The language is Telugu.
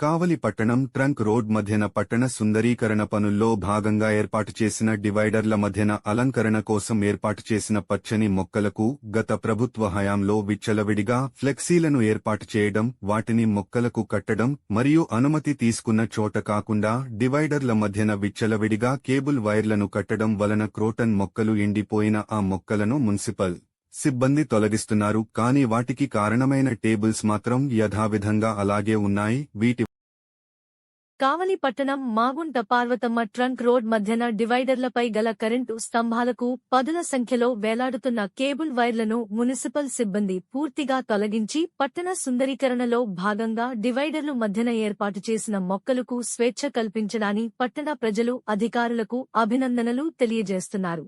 కావలి పట్టణం ట్రంక్ రోడ్ మధ్యన పట్టణ సుందరీకరణ పనుల్లో భాగంగా ఏర్పాటు చేసిన డివైడర్ల మధ్యన అలంకరణ కోసం ఏర్పాటు చేసిన పచ్చని మొక్కలకు గత ప్రభుత్వ హయాంలో విచ్చలవిడిగా ఫ్లెక్సీలను ఏర్పాటు చేయడం వాటిని మొక్కలకు కట్టడం మరియు అనుమతి తీసుకున్న చోట కాకుండా డివైడర్ల మధ్యన విచ్చలవిడిగా కేబుల్ వైర్లను కట్టడం వలన క్రోటన్ మొక్కలు ఎండిపోయిన ఆ మొక్కలను మున్సిపల్ సిబ్బంది తొలగిస్తున్నారు. కానీ వాటికి కారణమైన టేబుల్స్ మాత్రం యథావిధంగా అలాగే ఉన్నాయి. వీటి కావలి పట్టణం మాగుంట పార్వతమ్మ ట్రంక్ రోడ్ మధ్యన డివైడర్లపై గల కరెంటు స్తంభాలకు పదుల సంఖ్యలో వేలాడుతున్న కేబుల్ వైర్లను మున్సిపల్ సిబ్బంది పూర్తిగా తొలగించి పట్టణ సుందరీకరణలో భాగంగా డివైడర్లు మధ్యన ఏర్పాటు చేసిన మొక్కలకు స్వేచ్ఛ కల్పించడాని పట్టణ ప్రజలు అధికారులకు అభినందనలు తెలియజేస్తున్నారు.